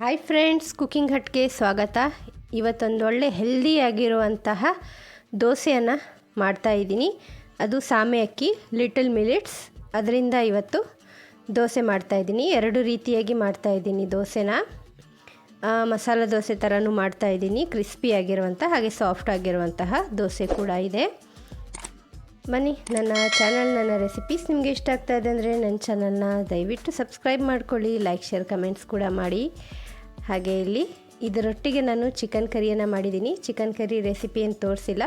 Hi friends cooking ಹಟ್ಗೆ ಸ್ವಾಗತ ಇವತ್ತೊಂದು ಒಳ್ಳೆ ಹೆಲ್ದಿಯಾಗಿರುವಂತಹ ದೋಸೆಯನ್ನು ಮಾಡ್ತಾ ಇದ್ದೀನಿ ಅದು ಸಾಮೆ ಅಕ್ಕಿ ಲಿಟಲ್ ಮಿಲಿಟ್ಸ್ ಅದರಿಂದ ಇವತ್ತು ದೋಸೆ ಮಾಡ್ತಾ ಇದ್ದೀನಿ ಎರಡು ರೀತಿಯಾಗಿ ಮಾಡ್ತಾ ಇದ್ದೀನಿ ದೋಸೆನ ಮಸಾಲೆ ದೋಸೆ ಥರನೂ ಮಾಡ್ತಾ ಇದ್ದೀನಿ ಕ್ರಿಸ್ಪಿಯಾಗಿರುವಂಥ ಹಾಗೆ ಸಾಫ್ಟ್ ಆಗಿರುವಂತಹ ದೋಸೆ ಕೂಡ ಇದೆ ಬನ್ನಿ ನನ್ನ ಚಾನಲ್ ನನ್ನ ರೆಸಿಪೀಸ್ ನಿಮಗೆ ಇಷ್ಟ ಆಗ್ತಾ ಇದೆ ಅಂದರೆ ನನ್ನ ಚಾನಲ್ನ ದಯವಿಟ್ಟು ಸಬ್ಸ್ಕ್ರೈಬ್ ಮಾಡ್ಕೊಳ್ಳಿ ಲೈಕ್ ಶೇರ್ ಕಮೆಂಟ್ಸ್ ಕೂಡ ಮಾಡಿ ಹಾಗೆ ಇಲ್ಲಿ ಇದರೊಟ್ಟಿಗೆ ನಾನು ಚಿಕನ್ ಕರಿಯನ್ನು ಮಾಡಿದ್ದೀನಿ. ಚಿಕನ್ ಕರಿ ರೆಸಿಪಿ ಏನು ತೋರಿಸಿಲ್ಲ.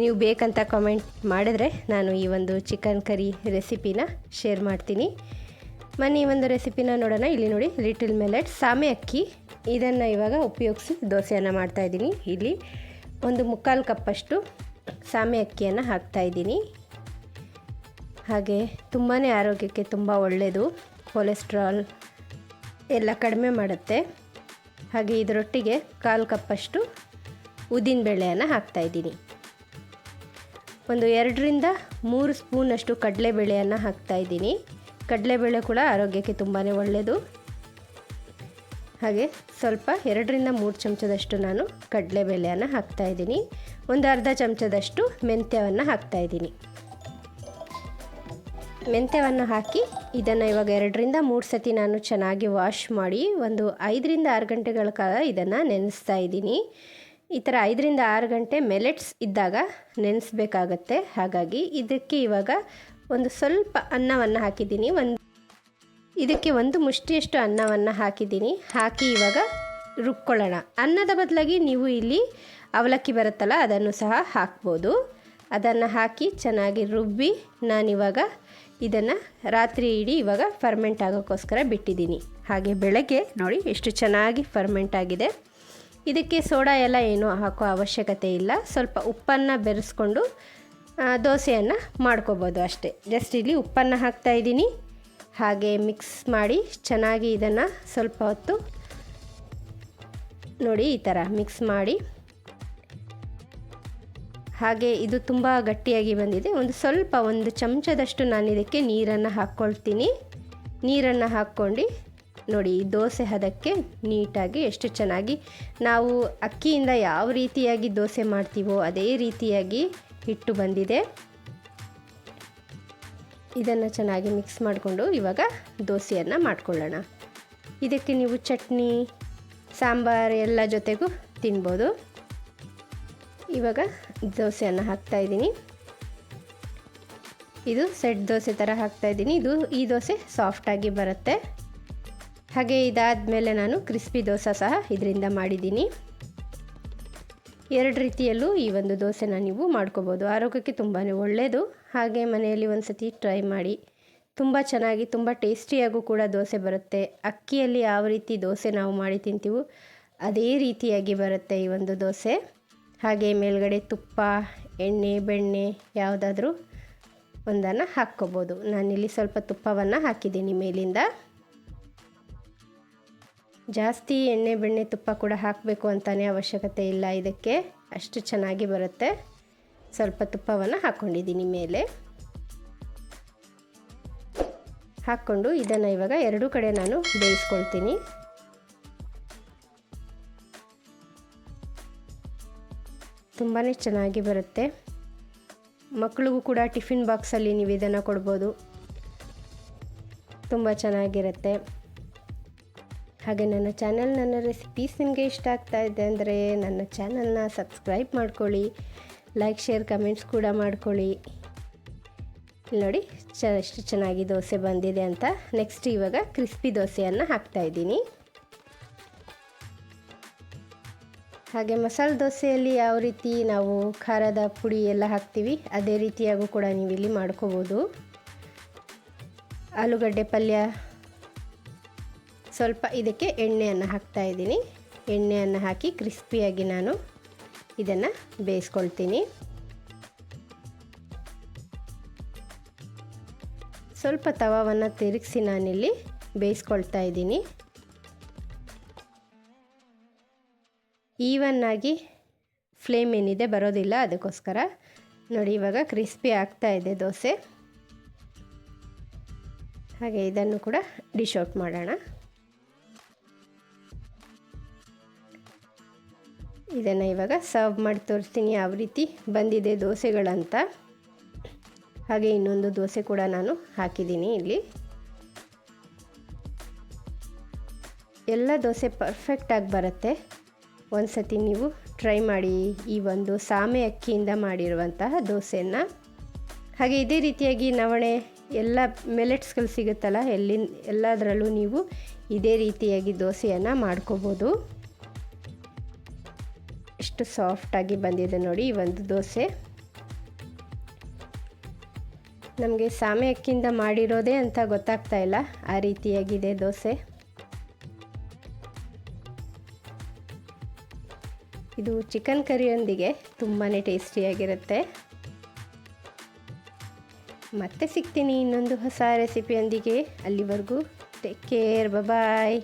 ನೀವು ಬೇಕಂತ ಕಮೆಂಟ್ ಮಾಡಿದ್ರೆ ನಾನು ಈ ಒಂದು ಚಿಕನ್ ಕರಿ ರೆಸಿಪಿನ ಶೇರ್ ಮಾಡ್ತೀನಿ. ಮನೆ ಈ ಒಂದು ರೆಸಿಪಿನ ನೋಡೋಣ. ಇಲ್ಲಿ ನೋಡಿ ಲಿಟಲ್ ಮೆಲೆಟ್ ಸಾಮೆ ಅಕ್ಕಿ. ಇದನ್ನು ಇವಾಗ ಉಪಯೋಗಿಸಿ ದೋಸೆಯನ್ನು ಮಾಡ್ತಾಯಿದ್ದೀನಿ ಇಲ್ಲಿ ಒಂದು ಮುಕ್ಕಾಲು ಕಪ್ಪಷ್ಟು ಸಾಮೆ ಅಕ್ಕಿಯನ್ನು ಹಾಕ್ತಾಯಿದ್ದೀನಿ ಹಾಗೆ ತುಂಬಾ ಆರೋಗ್ಯಕ್ಕೆ ತುಂಬ ಒಳ್ಳೆಯದು ಕೊಲೆಸ್ಟ್ರಾಲ್ ಎಲ್ಲ ಕಡಿಮೆ ಮಾಡುತ್ತೆ. ಹಾಗೆ ಇದರೊಟ್ಟಿಗೆ ಕಾಲು ಕಪ್ಪಷ್ಟು ಉದ್ದಿನ ಬೇಳೆಯನ್ನು ಹಾಕ್ತಾಯಿದ್ದೀನಿ ಒಂದು ಎರಡರಿಂದ ಮೂರು ಸ್ಪೂನಷ್ಟು ಕಡಲೆಬೇಳೆಯನ್ನು ಹಾಕ್ತಾಯಿದ್ದೀನಿ ಕಡಲೆಬೇಳೆ ಕೂಡ ಆರೋಗ್ಯಕ್ಕೆ ತುಂಬಾ ಒಳ್ಳೆಯದು ಹಾಗೆ ಸ್ವಲ್ಪ ಎರಡರಿಂದ ಮೂರು ಚಮಚದಷ್ಟು ನಾನು ಕಡಲೆಬೇಳೆಯನ್ನು ಹಾಕ್ತಾಯಿದ್ದೀನಿ ಒಂದು ಅರ್ಧ ಚಮಚದಷ್ಟು ಮೆಂತ್ಯವನ್ನು ಹಾಕ್ತಾಯಿದ್ದೀನಿ ಮೆಂತ್ಯವನ್ನು ಹಾಕಿ ಇದನ್ನು ಇವಾಗ ಎರಡರಿಂದ ಮೂರು ಸತಿ ನಾನು ಚೆನ್ನಾಗಿ ವಾಶ್ ಮಾಡಿ ಒಂದು ಐದರಿಂದ ಆರು ಗಂಟೆಗಳ ಕಾಲ ಇದನ್ನು ನೆನೆಸ್ತಾ ಇದ್ದೀನಿ. ಈ ಥರ ಐದರಿಂದ ಆರು ಗಂಟೆ ಮೆಲೆಟ್ಸ್ ಇದ್ದಾಗ ನೆನೆಸ್ಬೇಕಾಗತ್ತೆ. ಹಾಗಾಗಿ ಇದಕ್ಕೆ ಇವಾಗ ಒಂದು ಸ್ವಲ್ಪ ಅನ್ನವನ್ನು ಹಾಕಿದ್ದೀನಿ. ಒಂದು ಇದಕ್ಕೆ ಒಂದು ಮುಷ್ಟಿಯಷ್ಟು ಅನ್ನವನ್ನು ಹಾಕಿದ್ದೀನಿ. ಹಾಕಿ ಇವಾಗ ರುಬ್ಕೊಳ್ಳೋಣ. ಅನ್ನದ ಬದಲಾಗಿ ನೀವು ಇಲ್ಲಿ ಅವಲಕ್ಕಿ ಬರುತ್ತಲ್ಲ, ಅದನ್ನು ಸಹ ಹಾಕ್ಬೋದು. ಅದನ್ನು ಹಾಕಿ ಚೆನ್ನಾಗಿ ರುಬ್ಬಿ ನಾನಿವಾಗ ಇದನ್ನು ರಾತ್ರಿ ಇಡೀ ಇವಾಗ ಫರ್ಮೆಂಟ್ ಆಗೋಕ್ಕೋಸ್ಕರ ಬಿಟ್ಟಿದ್ದೀನಿ. ಹಾಗೆ ಬೆಳಗ್ಗೆ ನೋಡಿ ಎಷ್ಟು ಚೆನ್ನಾಗಿ ಫರ್ಮೆಂಟ್ ಆಗಿದೆ. ಇದಕ್ಕೆ ಸೋಡಾ ಎಲ್ಲ ಏನೂ ಹಾಕೋ ಅವಶ್ಯಕತೆ ಇಲ್ಲ. ಸ್ವಲ್ಪ ಉಪ್ಪನ್ನು ಬೆರೆಸ್ಕೊಂಡು ದೋಸೆಯನ್ನು ಮಾಡ್ಕೋಬೋದು ಅಷ್ಟೇ. ಜಸ್ಟ್ ಇಲ್ಲಿ ಉಪ್ಪನ್ನು ಹಾಕ್ತಾಯಿದ್ದೀನಿ ಹಾಗೆ ಮಿಕ್ಸ್ ಮಾಡಿ ಚೆನ್ನಾಗಿ ಇದನ್ನು ಸ್ವಲ್ಪ ಹೊತ್ತು ನೋಡಿ ಈ ಥರ ಮಿಕ್ಸ್ ಮಾಡಿ. ಹಾಗೆ ಇದು ತುಂಬ ಗಟ್ಟಿಯಾಗಿ ಬಂದಿದೆ. ಒಂದು ಸ್ವಲ್ಪ ಒಂದು ಚಮಚದಷ್ಟು ನಾನು ಇದಕ್ಕೆ ನೀರನ್ನು ಹಾಕ್ಕೊಳ್ತೀನಿ. ನೀರನ್ನು ಹಾಕ್ಕೊಂಡು ನೋಡಿ, ಈ ದೋಸೆ ಹದಕ್ಕೆ ನೀಟಾಗಿ ಎಷ್ಟು ಚೆನ್ನಾಗಿ ನಾವು ಅಕ್ಕಿಯಿಂದ ಯಾವ ರೀತಿಯಾಗಿ ದೋಸೆ ಮಾಡ್ತೀವೋ ಅದೇ ರೀತಿಯಾಗಿ ಹಿಟ್ಟು ಬಂದಿದೆ. ಇದನ್ನು ಚೆನ್ನಾಗಿ ಮಿಕ್ಸ್ ಮಾಡಿಕೊಂಡು ಇವಾಗ ದೋಸೆಯನ್ನು ಮಾಡ್ಕೊಳ್ಳೋಣ. ಇದಕ್ಕೆ ನೀವು ಚಟ್ನಿ, ಸಾಂಬಾರು ಎಲ್ಲ ಜೊತೆಗೂ ತಿನ್ಬೋದು. ಇವಾಗ ದೋಸೆಯನ್ನು ಹಾಕ್ತಾಯಿದ್ದೀನಿ ಇದು ಸೆಟ್ ದೋಸೆ ಥರ ಹಾಕ್ತಾಯಿದ್ದೀನಿ ಇದು ಈ ದೋಸೆ ಸಾಫ್ಟಾಗಿ ಬರುತ್ತೆ. ಹಾಗೆ ಇದಾದ ಮೇಲೆ ನಾನು ಕ್ರಿಸ್ಪಿ ದೋಸೆ ಸಹ ಇದರಿಂದ ಮಾಡಿದ್ದೀನಿ. ಎರಡು ರೀತಿಯಲ್ಲೂ ಈ ಒಂದು ದೋಸೆನ ನೀವು ಮಾಡ್ಕೋಬೋದು. ಆರೋಗ್ಯಕ್ಕೆ ತುಂಬಾ ಒಳ್ಳೆಯದು ಹಾಗೆ ಮನೆಯಲ್ಲಿ ಒಂದು ಸತಿ ಟ್ರೈ ಮಾಡಿ. ತುಂಬ ಚೆನ್ನಾಗಿ, ತುಂಬ ಟೇಸ್ಟಿಯಾಗೂ ಕೂಡ ದೋಸೆ ಬರುತ್ತೆ. ಅಕ್ಕಿಯಲ್ಲಿ ಯಾವ ರೀತಿ ದೋಸೆ ನಾವು ಮಾಡಿ ತಿಂತೀವೋ ಅದೇ ರೀತಿಯಾಗಿ ಬರುತ್ತೆ ಈ ಒಂದು ದೋಸೆ. ಹಾಗೆ ಮೇಲ್ಗಡೆ ತುಪ್ಪ, ಎಣ್ಣೆ, ಬೆಣ್ಣೆ ಯಾವುದಾದ್ರೂ ಒಂದನ್ನು ಹಾಕ್ಕೋಬೋದು. ನಾನಿಲ್ಲಿ ಸ್ವಲ್ಪ ತುಪ್ಪವನ್ನು ಹಾಕಿದ್ದೀನಿ ಮೇಲಿಂದ. ಜಾಸ್ತಿ ಎಣ್ಣೆ, ಬೆಣ್ಣೆ, ತುಪ್ಪ ಕೂಡ ಹಾಕಬೇಕು ಅಂತಲೇ ಅವಶ್ಯಕತೆ ಇಲ್ಲ ಇದಕ್ಕೆ. ಅಷ್ಟು ಚೆನ್ನಾಗಿ ಬರುತ್ತೆ. ಸ್ವಲ್ಪ ತುಪ್ಪವನ್ನು ಹಾಕ್ಕೊಂಡಿದ್ದೀನಿ ಮೇಲೆ. ಹಾಕ್ಕೊಂಡು ಇದನ್ನು ಇವಾಗ ಎರಡೂ ಕಡೆ ನಾನು ಬೇಯಿಸ್ಕೊಳ್ತೀನಿ. ತುಂಬಾ ಚೆನ್ನಾಗಿ ಬರುತ್ತೆ. ಮಕ್ಕಳಿಗೂ ಕೂಡ ಟಿಫಿನ್ ಬಾಕ್ಸಲ್ಲಿ ನೀವು ಇದನ್ನು ಕೊಡ್ಬೋದು. ತುಂಬ ಚೆನ್ನಾಗಿರುತ್ತೆ. ಹಾಗೆ ನನ್ನ ಚಾನಲ್, ನನ್ನ ರೆಸಿಪೀಸ್ ನಿಮಗೆ ಇಷ್ಟ ಆಗ್ತಾ ಇದೆ ಅಂದರೆ ನನ್ನ ಚಾನಲ್ನ ಸಬ್ಸ್ಕ್ರೈಬ್ ಮಾಡ್ಕೊಳ್ಳಿ. ಲೈಕ್ ಶೇರ್ ಕಮೆಂಟ್ಸ್ ಕೂಡ ಮಾಡ್ಕೊಳ್ಳಿ. ನೋಡಿ, ಚ, ಎಷ್ಟು ಚೆನ್ನಾಗಿ ದೋಸೆ ಬಂದಿದೆ ಅಂತ. ನೆಕ್ಸ್ಟ್ ಇವಾಗ ಕ್ರಿಸ್ಪಿ ದೋಸೆಯನ್ನು ಹಾಕ್ತಾಯಿದ್ದೀನಿ ಹಾಗೆ ಮಸಾಲೆ ದೋಸೆಯಲ್ಲಿ ಯಾವ ರೀತಿ ನಾವು ಖಾರದ ಪುಡಿ ಎಲ್ಲ ಹಾಕ್ತೀವಿ, ಅದೇ ರೀತಿಯಾಗೂ ಕೂಡ ನೀವು ಇಲ್ಲಿ ಮಾಡ್ಕೋಬೋದು. ಆಲೂಗಡ್ಡೆ ಪಲ್ಯ, ಸ್ವಲ್ಪ ಇದಕ್ಕೆ ಎಣ್ಣೆಯನ್ನು ಹಾಕ್ತಾ ಇದ್ದೀನಿ. ಎಣ್ಣೆಯನ್ನು ಹಾಕಿ ಕ್ರಿಸ್ಪಿಯಾಗಿ ನಾನು ಇದನ್ನು ಬೇಯಿಸ್ಕೊಳ್ತೀನಿ. ಸ್ವಲ್ಪ ತವವನ್ನು ತಿರುಗಿಸಿ ನಾನಿಲ್ಲಿ ಬೇಯಿಸ್ಕೊಳ್ತಾ ಇದ್ದೀನಿ. ಈವನ್ನಾಗಿ ಫ್ಲೇಮ್ ಏನಿದೆ ಬರೋದಿಲ್ಲ, ಅದಕ್ಕೋಸ್ಕರ ನೋಡಿ ಇವಾಗ ಕ್ರಿಸ್ಪಿ ಆಗ್ತಾ ಇದೆ ದೋಸೆ. ಹಾಗೆ ಇದನ್ನು ಕೂಡ ಡಿಶ್ ಔಟ್ ಮಾಡೋಣ. ಇದನ್ನು ಇವಾಗ ಸರ್ವ್ ಮಾಡಿ ತೋರಿಸ್ತೀನಿ ಯಾವ ರೀತಿ ಬಂದಿದೆ ದೋಸೆಗಳಂತ. ಹಾಗೆ ಇನ್ನೊಂದು ದೋಸೆ ಕೂಡ ನಾನು ಹಾಕಿದ್ದೀನಿ ಇಲ್ಲಿ. ಎಲ್ಲ ದೋಸೆ ಪರ್ಫೆಕ್ಟಾಗಿ ಬರುತ್ತೆ. ಒಂದು ಸತಿ ನೀವು ಟ್ರೈ ಮಾಡಿ ಈ ಒಂದು ಸಾಮೆ ಅಕ್ಕಿಯಿಂದ ಮಾಡಿರುವಂತಹ ದೋಸೆಯನ್ನು. ಹಾಗೆ ಇದೇ ರೀತಿಯಾಗಿ ನವಣೆ ಎಲ್ಲ ಮೆಲೆಟ್ಸ್ಗಳು ಸಿಗುತ್ತಲ್ಲ, ಎಲ್ಲಿ ಎಲ್ಲದರಲ್ಲೂ ನೀವು ಇದೇ ರೀತಿಯಾಗಿ ದೋಸೆಯನ್ನು ಮಾಡ್ಕೋಬೋದು. ಎಷ್ಟು ಸಾಫ್ಟಾಗಿ ಬಂದಿದೆ ನೋಡಿ ಈ ಒಂದು ದೋಸೆ. ನಮಗೆ ಸಾಮೆ ಅಕ್ಕಿಯಿಂದ ಮಾಡಿರೋದೇ ಅಂತ ಗೊತ್ತಾಗ್ತಾ ಇಲ್ಲ, ಆ ರೀತಿಯಾಗಿದೆ ದೋಸೆ. ಇದು ಚಿಕನ್ ಕರಿಯೊಂದಿಗೆ ತುಂಬಾ ಟೇಸ್ಟಿಯಾಗಿರುತ್ತೆ. ಮತ್ತೆ ಸಿಗ್ತೀನಿ ಇನ್ನೊಂದು ಹೊಸ ರೆಸಿಪಿಯೊಂದಿಗೆ. ಅಲ್ಲಿವರೆಗೂ ಟೇಕ್ ಕೇರ್ ಬಾಯ್